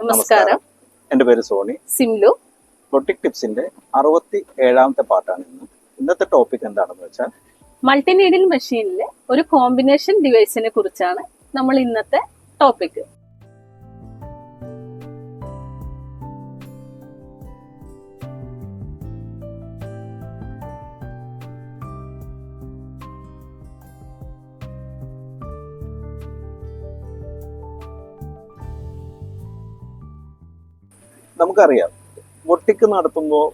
നമസ്കാരം. എന്റെ പേര് സോണി. സിംലു. ബൊട്ടിക് ടിപ്സിന്റെ അറുപത്തി ഏഴാമത്തെ പാർട്ടാണ് ഇന്ന്. ഇന്നത്തെ ടോപ്പിക് എന്താണെന്ന് വെച്ചാൽ മൾട്ടിനീഡിൽ മെഷീനിലെ ഒരു കോമ്പിനേഷൻ ഡിവൈസിനെ കുറിച്ചാണ് നമ്മൾ ഇന്നത്തെ ടോപ്പിക് നമുക്കറിയാം. ബൊട്ടിക്ക് നടത്തുമ്പോൾ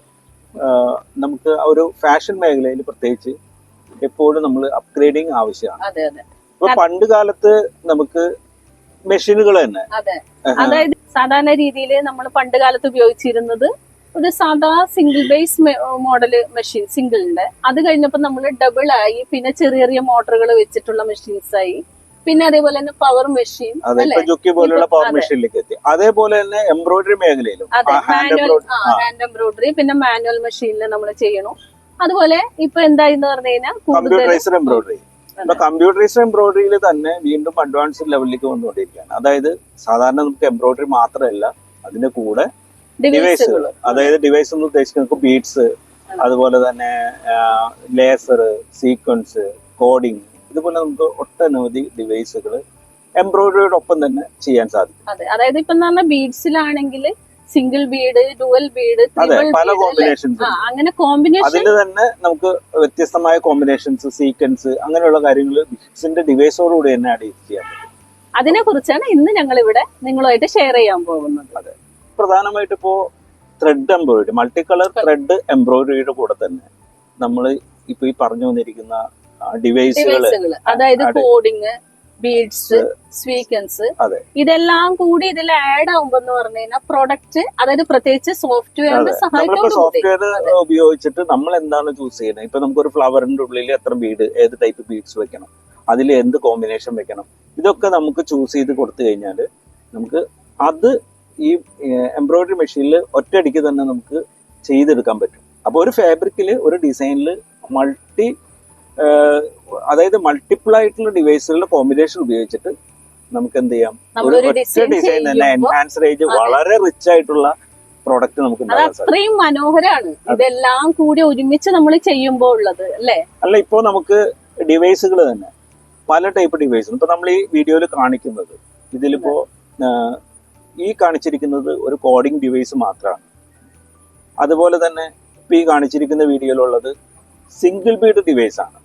നമുക്ക് ആ ഒരു ഫാഷൻ മേഖലയിൽ പ്രത്യേകിച്ച് എപ്പോഴും നമ്മൾ അപ്ഗ്രേഡിങ് ആവശ്യമാണ്. ഇപ്പൊ പണ്ട് കാലത്ത് നമുക്ക് മെഷീനുകൾ തന്നെ. അതെ. അതായത് സാധാരണ രീതിയിൽ നമ്മൾ പണ്ട് കാലത്ത് ഉപയോഗിച്ചിരുന്നത് ഒരു സാധാ സിംഗിൾ ബേസ് മോഡൽ മെഷീൻ സിംഗിളിന്റെ അത് കഴിഞ്ഞപ്പോൾ നമ്മൾ ഡബിൾ ആയി പിന്നെ ചെറിയ ചെറിയ മോട്ടറുകൾ വെച്ചിട്ടുള്ള മെഷീൻസ് ആയി. പിന്നെ അതേപോലെ തന്നെ പവർ മെഷീൻ ജുക്കി പോലുള്ള പവർ. മെഷീനിലേക്ക് എത്തി. അതേപോലെ തന്നെ എംബ്രോയിഡറി മേഖലയിലും. അതെ hand manual embroidery hand embroidery പിന്നെ മാനുവൽ മെഷീനിൽ നമ്മൾ ചെയ്യണു. അതുപോലെ ഇപ്പൊ എന്തായെന്ന് പറഞ്ഞു കഴിഞ്ഞാൽ കമ്പ്യൂട്ടറൈസ്ഡ് എംബ്രോയിഡറി ഇപ്പൊ കമ്പ്യൂട്ടറൈസ്ഡ് എംബ്രോയിഡറിയിൽ തന്നെ വീണ്ടും അഡ്വാൻസ്ഡ് ലെവലിലേക്ക് വന്നുകൊണ്ടിരിക്കുകയാണ്. അതായത് സാധാരണ നമുക്ക് എംബ്രോയിഡറി മാത്രമല്ല അതിന്റെ കൂടെ ഡിവൈസുകൾ അതായത് ഡിവൈസ് എന്ന് ഉദ്ദേശിക്കുന്നത് ബീഡ്സ് അതുപോലെ തന്നെ ലേസർ സീക്വൻസ് കോഡിങ് ഇതുപോലെ നമുക്ക് ഒട്ടനവധി ഡിവൈസുകൾ എംബ്രോയിഡറിയോടൊപ്പം തന്നെ ചെയ്യാൻ സാധിക്കും. അതെ. അതായത് ഇപ്പൊ ബീഡ്സിലാണെങ്കിൽ സിംഗിൾ ബീഡ് ഡുവൽ ബീഡ് അതെ പല കോമ്പിനേഷൻസ് അങ്ങനെ കോമ്പിനേഷൻ അതിൽ തന്നെ നമുക്ക് വ്യത്യസ്തമായ കോമ്പിനേഷൻസ് സീക്വൻസ് അങ്ങനെയുള്ള കാര്യങ്ങൾ ബീഡ്സിന്റെ ഡിവൈസോടുകൂടി തന്നെ ആഡ് ചെയ്യാൻ പറ്റും. അതിനെ കുറിച്ചാണ് ഇന്ന് ഞങ്ങൾ ഇവിടെ നിങ്ങളുമായിട്ട് ഷെയർ ചെയ്യാൻ പോകുന്നത്. അതെ. പ്രധാനമായിട്ട് ഇപ്പോ thread embroidery multi colour thread എംബ്രോയിഡറിയുടെ കൂടെ തന്നെ നമ്മൾ ഇപ്പൊ ഈ പറഞ്ഞു വന്നിരിക്കുന്ന ഡിവൈസുകൾ അതായത് അതെ. കോഡിങ് ബീഡ്സ് സ്വീക്കൻസ് ഇതെല്ലാം കൂടി ഇതിൽ ആഡ് ആവുമ്പോ എന്ന് പറഞ്ഞു കഴിഞ്ഞാൽ പ്രൊഡക്റ്റ് അതായത് പ്രത്യേകിച്ച് സോഫ്റ്റ്വെയറിന്റെ സഹായം സോഫ്റ്റ്വെയർ ഉപയോഗിച്ചിട്ട് നമ്മൾ എന്താണ് ചൂസ് ചെയ്യുന്നത്? ഇപ്പൊ നമുക്കൊരു ഫ്ലവറിന്റെ ഉള്ളിൽ എത്ര ബീഡ് ഏത് ടൈപ്പ് ബീഡ്സ് വെക്കണം? അതിൽ എന്ത് കോമ്പിനേഷൻ വെക്കണം? ഇതൊക്കെ നമുക്ക് ചൂസ് ചെയ്ത് കൊടുത്തു കഴിഞ്ഞാൽ നമുക്ക് അത് ഈ എംബ്രോയിഡറി മെഷീനിൽ ഒറ്റയടിക്ക് തന്നെ നമുക്ക് ചെയ്തെടുക്കാൻ പറ്റും. അപ്പൊ ഒരു ഫാബ്രിക്കിൽ ഒരു ഡിസൈനിൽ മൾട്ടി അതായത് മൾട്ടിപ്പിൾ ആയിട്ടുള്ള ഡിവൈസുകളുടെ കോമ്പിനേഷൻ ഉപയോഗിച്ചിട്ട് നമുക്ക് എന്ത് ചെയ്യാം? ഒരു ഒറ്റ ഡിസൈൻ തന്നെ എൻഹാൻസ് റേഞ്ച് വളരെ റിച്ച് ആയിട്ടുള്ള പ്രോഡക്റ്റ് നമുക്ക് അത്രയും മനോഹരമാണ് ഇതെല്ലാം കൂടി ഒരുമിച്ച് നമ്മൾ ചെയ്യുമ്പോൾ ഉള്ളത് അല്ലെ? അല്ല ഇപ്പോ നമുക്ക് ഡിവൈസുകൾ തന്നെ. പല ടൈപ്പ് ഡിവൈസ് ഇപ്പൊ നമ്മൾ ഈ വീഡിയോയിൽ കാണിക്കുന്നത്. ഇതിലിപ്പോ ഈ കാണിച്ചിരിക്കുന്നത് ഒരു കോഡിംഗ് ഡിവൈസ് മാത്രമാണ് അതുപോലെ തന്നെ ഇപ്പൊ ഈ കാണിച്ചിരിക്കുന്ന വീഡിയോയിലുള്ളത് സിംഗിൾ ബീഡ് ഡിവൈസ് ആണ്.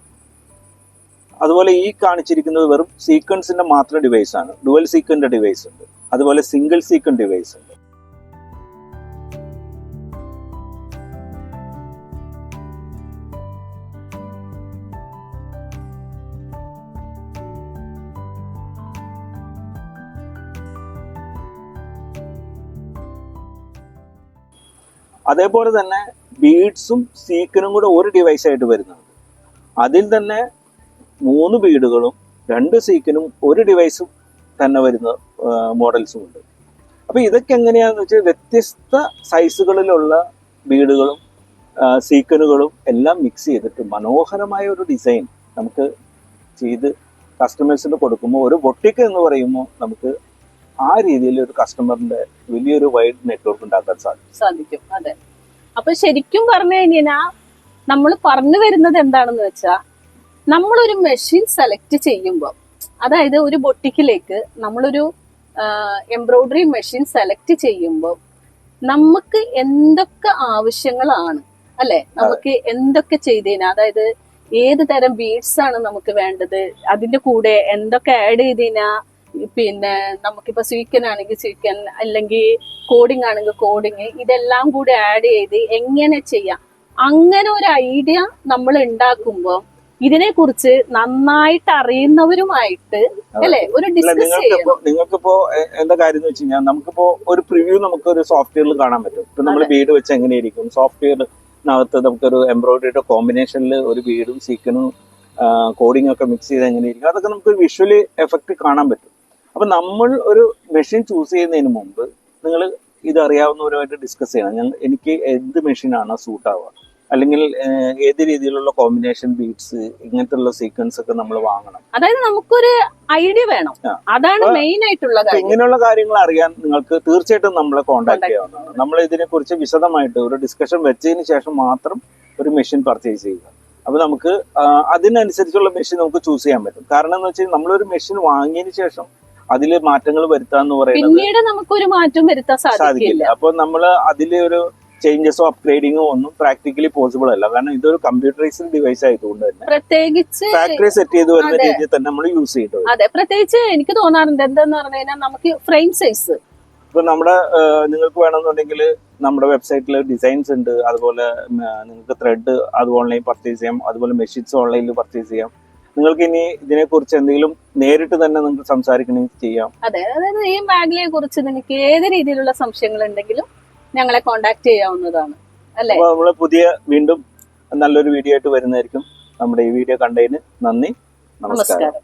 അതുപോലെ ഈ കാണിച്ചിരിക്കുന്നത് വെറും സീക്വൻസിന്റെ മാത്രം ഡിവൈസ് ആണ്. ഡുവൽ സീക്വന്റ് ഡിവൈസ് ഉണ്ട്. അതുപോലെ സിംഗിൾ സീക്വന്റ് ഡിവൈസ് ഉണ്ട്. അതേപോലെ തന്നെ ബീഡ്സും സീക്കനും കൂടെ ഒരു ഡിവൈസ് ആയിട്ട് വരുന്നുണ്ട്. അതിൽ തന്നെ മൂന്ന് ബീഡുകളും രണ്ട് സീക്കിനും ഒരു ഡിവൈസും തന്നെ വരുന്ന മോഡൽസും ഉണ്ട്. അപ്പൊ ഇതൊക്കെ എങ്ങനെയാന്ന് വെച്ചാൽ വ്യത്യസ്ത സൈസുകളിലുള്ള ബീഡുകളും സീക്കനുകളും എല്ലാം മിക്സ് ചെയ്തിട്ട് മനോഹരമായ ഒരു ഡിസൈൻ നമുക്ക് ചെയ്ത് കസ്റ്റമേഴ്സിന് കൊടുക്കുമ്പോൾ ഒരു ബൊട്ടിക്ക് എന്ന് പറയുമ്പോൾ നമുക്ക് ആ രീതിയിൽ ഒരു കസ്റ്റമറിന്റെ വലിയൊരു വൈഡ് നെറ്റ്വർക്ക് ഉണ്ടാക്കാൻ സാധിക്കും. സാധിക്കും. അതെ. അപ്പൊ ശരിക്കും പറഞ്ഞു കഴിഞ്ഞാൽ നമ്മൾ പറഞ്ഞു വരുന്നത് എന്താണെന്ന് വെച്ചാ നമ്മളൊരു മെഷീൻ സെലക്ട് ചെയ്യുമ്പോൾ അതായത് ഒരു ബൊട്ടിക്കിലേക്ക് നമ്മളൊരു എംബ്രോയിഡറി മെഷീൻ സെലക്ട് ചെയ്യുമ്പോൾ നമുക്ക് എന്തൊക്കെ ആവശ്യങ്ങളാണ് അല്ലെ? നമുക്ക് എന്തൊക്കെ ചെയ്തേനാ? അതായത് ഏത് തരം ബീഡ്സ് ആണ് നമുക്ക് വേണ്ടത്? അതിന്റെ കൂടെ എന്തൊക്കെ ആഡ് ചെയ്തതിനാ പിന്നെ നമുക്കിപ്പോ സ്വീക്കൻ ആണെങ്കിൽ സ്വീക്കൻ അല്ലെങ്കിൽ കോഡിംഗ് ആണെങ്കിൽ കോഡിങ് ഇതെല്ലാം കൂടി ആഡ് ചെയ്ത് എങ്ങനെ ചെയ്യാം? അങ്ങനെ ഒരു ഐഡിയ നമ്മൾ ഉണ്ടാക്കുമ്പോൾ ഇതിനെ കുറിച്ച് നന്നായിട്ട് അറിയുന്നവരുമായിട്ട് അല്ലെ? ഒരു ഡിസ്കസ് നിങ്ങൾക്കിപ്പോ എന്താ കാര്യം എന്ന് വെച്ച് കഴിഞ്ഞാൽ നമുക്കിപ്പോ ഒരു പ്രിവ്യൂ നമുക്ക് ഒരു സോഫ്റ്റ്വെയറിൽ കാണാൻ പറ്റും. ഇപ്പൊ നമ്മൾ വീട് വെച്ച് എങ്ങനെയായിരിക്കും സോഫ്റ്റ്വെയറിനകത്ത് നമുക്കൊരു എംബ്രോയിഡറിയുടെ കോമ്പിനേഷനിൽ ഒരു വീടും സീക്കനും കോഡിംഗ് ഒക്കെ മിക്സ് ചെയ്ത് എങ്ങനെയായിരിക്കും അതൊക്കെ നമുക്ക് വിഷ്വലി എഫക്റ്റ് കാണാൻ പറ്റും. അപ്പൊ നമ്മൾ ഒരു മെഷീൻ ചൂസ് ചെയ്യുന്നതിന് മുമ്പ് നിങ്ങൾ ഇത് അറിയാവുന്നവരുമായിട്ട് ഡിസ്കസ് ചെയ്യണം എനിക്ക് എന്ത് മെഷീനാണ് സൂട്ട് ആവുക? അല്ലെങ്കിൽ ഏത് രീതിയിലുള്ള കോമ്പിനേഷൻ ബീറ്റ്സ് ഇങ്ങനത്തെ സീക്വൻസ് ഒക്കെ നമ്മൾ വാങ്ങണം. അതായത് നമുക്കൊരു ഐഡിയ വേണം. അതാണ് മെയിൻ ആയിട്ടുള്ള കാര്യം. ഇങ്ങനെയുള്ള കാര്യങ്ങൾ അറിയാൻ നിങ്ങൾക്ക് തീർച്ചയായിട്ടും നമ്മളെ കോൺടാക്ട് ചെയ്യാവുന്നതാണ്. നമ്മൾ ഇതിനെ കുറിച്ച് വിശദമായിട്ട് ഒരു ഡിസ്കഷൻ വെച്ചതിന് ശേഷം മാത്രം ഒരു മെഷീൻ പർച്ചേസ് ചെയ്യുക. അപ്പൊ നമുക്ക് അതിനനുസരിച്ചുള്ള മെഷീൻ നമുക്ക് ചൂസ് ചെയ്യാൻ പറ്റും. കാരണം എന്ന് വെച്ചാൽ നമ്മളൊരു മെഷീൻ വാങ്ങിയതിന് ശേഷം അതിൽ മാറ്റങ്ങൾ വരുത്താന്ന് പറയുന്നത് പിന്നീട് നമുക്കൊരു മാറ്റം വരുത്താൻ സാധിക്കില്ല. സാധിക്കില്ല. അപ്പൊ നമ്മൾ അതിൽ ഒരു ചേഞ്ചസോ അപ്ഗ്രേഡിങ്ങോ ഒന്നും പ്രാക്ടിക്കലി പോസിബിൾ അല്ല. കാരണം ഇതൊരു കമ്പ്യൂട്ടറൈസ്ഡ് ഡിവൈസ് ആയതുകൊണ്ട് തന്നെ പ്രത്യേകിച്ച് ഫാക്ടറി സെറ്റ് ചെയ്ത് വരുന്ന. രീതിയിൽ തന്നെ നമ്മൾ യൂസ് ചെയ്യേണ്ടി അതെ. പ്രത്യേകിച്ച് എനിക്ക് തോന്നാറുണ്ട് എന്താന്ന് പറഞ്ഞു കഴിഞ്ഞാൽ നമുക്ക് ഫ്രെയിം സൈസ് ഇപ്പൊ നമ്മുടെ നിങ്ങൾക്ക് വേണമെന്നുണ്ടെങ്കിൽ നമ്മുടെ വെബ്സൈറ്റിൽ ഡിസൈൻസ് ഉണ്ട്. അതുപോലെ നിങ്ങൾക്ക് ത്രെഡ് അത് ഓൺലൈൻ പർച്ചേസ് ചെയ്യാം. അതുപോലെ മെഷീൻസ് ഓൺലൈനിൽ പർച്ചേസ് ചെയ്യാം. നിങ്ങൾക്ക് ഇനി ഇതിനെ കുറിച്ച് എന്തെങ്കിലും നേരിട്ട് തന്നെ നിങ്ങൾക്ക് സംസാരിക്കണമെങ്കിൽ ചെയ്യാം. അതെ. അതായത് ഈ മേഖലയെ കുറിച്ച് നിങ്ങൾക്ക് ഏത് രീതിയിലുള്ള സംശയങ്ങൾ ഉണ്ടെങ്കിലും ഞങ്ങളെ കോണ്ടാക്ട് ചെയ്യാവുന്നതാണ്. അല്ലേ? നമ്മൾ പുതിയ വീണ്ടും നല്ലൊരു വീഡിയോ ആയിട്ട് വരുന്നതായിരിക്കും. നമ്മുടെ ഈ വീഡിയോ കണ്ടതിന് നന്ദി. നമസ്കാരം.